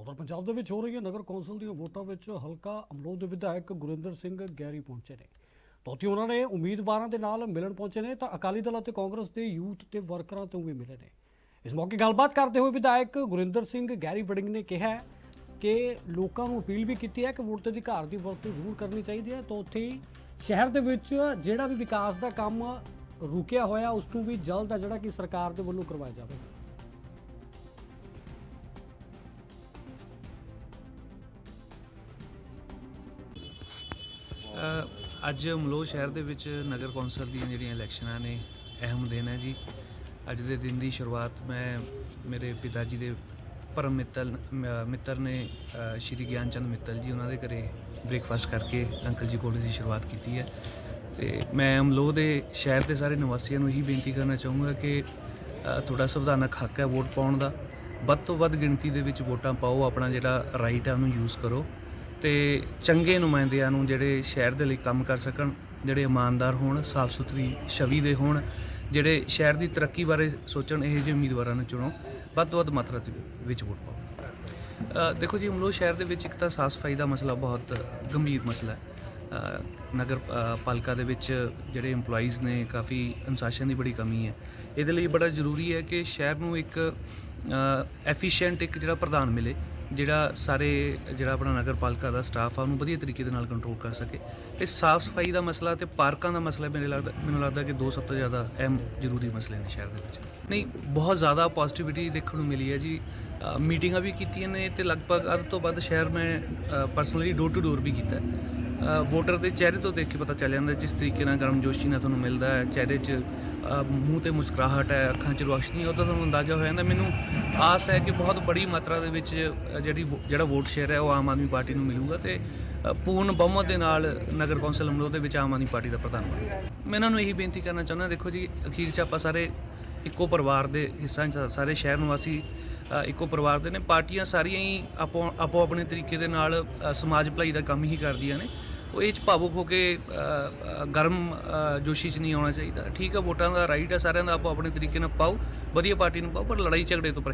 ਉਧਰ ਪੰਜਾਬ ਦੇ ਵਿੱਚ ਹੋ ਰਹੀਆਂ ਨਗਰ ਕੌਂਸਲ ਦੀਆਂ ਵੋਟਾਂ ਵਿੱਚ ਹਲਕਾ ਅਮਲੋਹ ਦੇ ਵਿਧਾਇਕ ਗੁਰਿੰਦਰ ਸਿੰਘ ਗੈਰੀ ਪਹੁੰਚੇ ਨੇ। ਤੋਤੀ ਉਹਨਾਂ ਨੇ ਉਮੀਦਵਾਰਾਂ ਦੇ ਨਾਲ ਮਿਲਣ ਪਹੁੰਚੇ ਨੇ, ਤਾਂ ਅਕਾਲੀ ਦਲ ਅਤੇ ਕਾਂਗਰਸ ਦੇ ਯੂਥ ਤੇ ਵਰਕਰਾਂ ਤੋਂ ਵੀ ਮਿਲੇ ਨੇ। ਇਸ ਮੌਕੇ ਗੱਲਬਾਤ ਕਰਦੇ ਹੋਏ ਵਿਧਾਇਕ ਗੁਰਿੰਦਰ ਸਿੰਘ ਗੈਰੀ ਵੜਿੰਗ ਨੇ ਕਿਹਾ ਕਿ ਲੋਕਾਂ ਨੂੰ ਅਪੀਲ ਵੀ ਕੀਤੀ ਹੈ ਕਿ ਵੋਟ ਦੇ ਅਧਿਕਾਰ ਦੀ ਵਰਤੋਂ ਜ਼ਰੂਰ ਕਰਨੀ ਚਾਹੀਦੀ ਹੈ। ਤਾਂ ਉੱਥੇ ਸ਼ਹਿਰ ਦੇ ਵਿੱਚ ਜਿਹੜਾ ਵੀ ਵਿਕਾਸ ਦਾ ਕੰਮ ਰੁਕਿਆ ਹੋਇਆ, ਉਸ ਨੂੰ ਵੀ ਜਲਦ ਆ ਜਿਹੜਾ ਕਿ ਸਰਕਾਰ ਦੇ ਵੱਲੋਂ ਕਰਵਾਇਆ ਜਾਵੇਗਾ। ਅੱਜ ਮਲੋਹ ਸ਼ਹਿਰ ਦੇ ਵਿੱਚ ਨਗਰ ਕੌਂਸਲ ਦੀਆਂ ਜਿਹੜੀਆਂ ਇਲੈਕਸ਼ਨਾਂ ਨੇ ਅਹਿਮ ਦਿਨ ਹੈ ਜੀ। ਅੱਜ ਦੇ ਦਿਨ ਦੀ ਸ਼ੁਰੂਆਤ ਮੈਂ ਮੇਰੇ ਪਿਤਾ ਜੀ ਦੇ ਪਰਮ ਮਿੱਤਲ ਮਿੱਤਰ ਨੇ ਸ਼੍ਰੀ ਗਿਆਨ ਚੰਦ ਮਿੱਤਲ ਜੀ ਉਹਨਾਂ ਦੇ ਘਰੇ ਬ੍ਰੇਕਫਾਸਟ ਕਰਕੇ ਅੰਕਲ ਜੀ ਕੋਲ ਦੀ ਸ਼ੁਰੂਆਤ ਕੀਤੀ ਹੈ। ਤੇ ਮੈਂ ਅਮਲੋਹ ਦੇ ਸ਼ਹਿਰ ਦੇ ਸਾਰੇ ਨਿਵਾਸੀਆਂ ਨੂੰ ਇਹੀ ਬੇਨਤੀ ਕਰਨਾ ਚਾਹੂੰਗਾ ਕਿ ਅ, ਤੁਹਾਡਾ ਸੰਵਿਧਾਨਕ ਹੱਕ ਹੈ ਵੋਟ ਪਾਉਣ ਦਾ। ਵੱਧ ਤੋਂ ਵੱਧ ਗਿਣਤੀ ਦੇ ਵਿੱਚ ਵੋਟਾਂ ਪਾਓ ਆਪਣਾ ਜਿਹੜਾ ਰਾਈਟ ਹੈ ਉਹਨੂੰ ਯੂਜ਼ ਕਰੋ। ਤੇ ਚੰਗੇ ਨੁਮਾਇੰਦਿਆਂ ਨੂੰ ਜਿਹੜੇ ਸ਼ਹਿਰ ਦੇ ਲਈ ਕੰਮ ਕਰ ਸਕਣ, ਜਿਹੜੇ ਇਮਾਨਦਾਰ ਹੋਣ ਸਾਫ਼ ਸੁਥਰੀ ਛਵੀ ਦੇ ਹੋਣ, ਜਿਹੜੇ ਸ਼ਹਿਰ ਦੀ ਤਰੱਕੀ ਬਾਰੇ ਸੋਚਣ, ਇਹ ਜਿਹੇ ਉਮੀਦਵਾਰਾਂ ਨੂੰ ਚੁਣੋ। ਵੱਧ ਤੋਂ ਵੱਧ ਮਾਤਰਾ ਦੇ ਵਿੱਚ ਵੋਟ ਪਾਓ। ਦੇਖੋ ਜੀ, ਅਮਲੋਹ ਸ਼ਹਿਰ ਦੇ ਵਿੱਚ ਇੱਕ ਤਾਂ ਸਾਫ਼ ਸਫ਼ਾਈ ਦਾ ਮਸਲਾ ਬਹੁਤ ਗੰਭੀਰ ਮਸਲਾ ਹੈ। ਨਗਰ ਪਾਲਿਕਾ ਦੇ ਵਿੱਚ ਜਿਹੜੇ EMPLOYEES ਨੇ, ਕਾਫੀ ਅਨੁਸ਼ਾਸਨ ਦੀ ਬੜੀ ਕਮੀ ਹੈ। ਇਹਦੇ ਲਈ ਬੜਾ ਜ਼ਰੂਰੀ ਹੈ ਕਿ ਸ਼ਹਿਰ ਨੂੰ ਇੱਕ ਐਫੀਸ਼ੀਐਂਟ ਇੱਕ ਜਿਹੜਾ ਪ੍ਰਧਾਨ ਮਿਲੇ। ਜਿਹੜਾ ਸਾਰੇ, ਜਿਹੜਾ ਆਪਣਾ ਨਗਰ ਪਾਲਿਕਾ ਦਾ ਸਟਾਫ ਆ, ਉਹਨੂੰ ਵਧੀਆ ਤਰੀਕੇ ਦੇ ਨਾਲ ਕੰਟਰੋਲ ਕਰ ਸਕੇ। ਤੇ ਸਾਫ਼ ਸਫ਼ਾਈ ਦਾ ਮਸਲਾ ਤੇ ਪਾਰਕਾਂ ਦਾ ਮਸਲਾ ਮੇਰੇ ਲੱਗਦਾ, ਮੈਨੂੰ ਲੱਗਦਾ ਕਿ ਦੋ ਸਭ ਤੋਂ ਜ਼ਿਆਦਾ ਅਹਿਮ ਜ਼ਰੂਰੀ ਮਸਲੇ ਨੇ ਸ਼ਹਿਰ ਦੇ ਵਿੱਚ। ਨਹੀਂ, ਬਹੁਤ ਜ਼ਿਆਦਾ ਪੋਜ਼ਿਟਿਵਿਟੀ ਦੇਖਣ ਨੂੰ ਮਿਲੀ ਹੈ ਜੀ। ਮੀਟਿੰਗਾਂ ਵੀ ਕੀਤੀਆਂ ਨੇ ਤੇ ਲਗਭਗ ਅੱਧ ਤੋਂ ਵੱਧ ਸ਼ਹਿਰ ਮੈਂ ਪਰਸਨਲੀ ਡੋਰ ਟੂ ਡੋਰ ਵੀ ਕੀਤਾ ਵੋਟਰ ਦੇ ਚਿਹਰੇ ਤੋਂ ਦੇਖ ਕੇ ਪਤਾ ਚੱਲ ਜਾਂਦਾ ਜਿਸ ਤਰੀਕੇ ਨਾਲ ਗਰਮਜੋਸ਼ੀ ਨਾਲ ਤੁਹਾਨੂੰ ਮਿਲਦਾ ਹੈ, ਚਿਹਰੇ 'ਚ ਮੂੰਹ ਤੇ ਮੁਸਕਰਾਹਟ ਹੈ, ਅੱਖਾਂ 'ਚ ਰੋਸ਼ਨੀ ਹੈ, ਉਹਦਾ ਤੁਹਾਨੂੰ ਅੰਦਾਜ਼ਾ ਹੋ ਜਾਂਦਾ। ਮੈਨੂੰ ਆਸ ਹੈ ਕਿ ਬਹੁਤ ਬੜੀ ਮਾਤਰਾ ਦੇ ਵਿੱਚ ਜਿਹੜੀ ਵੋ- ਜਿਹੜਾ ਵੋਟ ਸ਼ੇਅਰ ਹੈ, ਉਹ ਆਮ ਆਦਮੀ ਪਾਰਟੀ ਨੂੰ ਮਿਲੂਗਾ ਤੇ ਪੂਰਨ ਬਹੁਮਤ ਦੇ ਨਾਲ ਨਗਰ ਕੌਂਸਲ ਅਮਲੋਹ ਦੇ ਵਿੱਚ ਆਮ ਆਦਮੀ ਪਾਰਟੀ ਦਾ ਪ੍ਰਧਾਨ ਬਣੇਗਾ ਮੈਂ ਇਹਨਾਂ ਨੂੰ ਇਹੀ ਬੇਨਤੀ ਕਰਨਾ ਚਾਹੁੰਦਾ, ਦੇਖੋ ਜੀ, ਅਖੀਰ 'ਚ ਆਪਾਂ ਸਾਰੇ ਇੱਕੋ ਪਰਿਵਾਰ ਦੇ ਹਿੱਸਾ 'ਚ, ਸਾਰੇ ਸ਼ਹਿਰ ਨਿਵਾਸੀ ਇੱਕੋ ਪਰਿਵਾਰ ਦੇ ਨੇ, ਪਾਰਟੀਆਂ ਸਾਰੀਆਂ ਹੀ ਆਪੋ ਆਪੋ ਆਪਣੇ ਤਰੀਕੇ ਦੇ ਨਾਲ ਸਮਾਜ ਭਲਾਈ ਦਾ ਕੰਮ ਹੀ ਕਰਦੀਆਂ ਨੇ। ਉਹ ਇਹ ਚ ਭਾਵੁਕ ਹੋ ਕੇ ਗਰਮ ਜੋਸ਼ੀ ਚ ਨਹੀਂ ਆਉਣਾ ਚਾਹੀਦਾ। ਠੀਕ ਹੈ ਵੋਟਾਂ ਦਾ ਰਾਈਟ ਹੈ ਸਾਰਿਆਂ ਦਾ ਆਪੋ ਆਪਣੇ ਤਰੀਕੇ ਨਾਲ ਪਾਓ, ਵਧੀਆ ਪਾਰਟੀ ਨੂੰ ਪਾਓ, ਪਰ ਲੜਾਈ ਝਗੜੇ ਤੋਂ ਪਰੇ।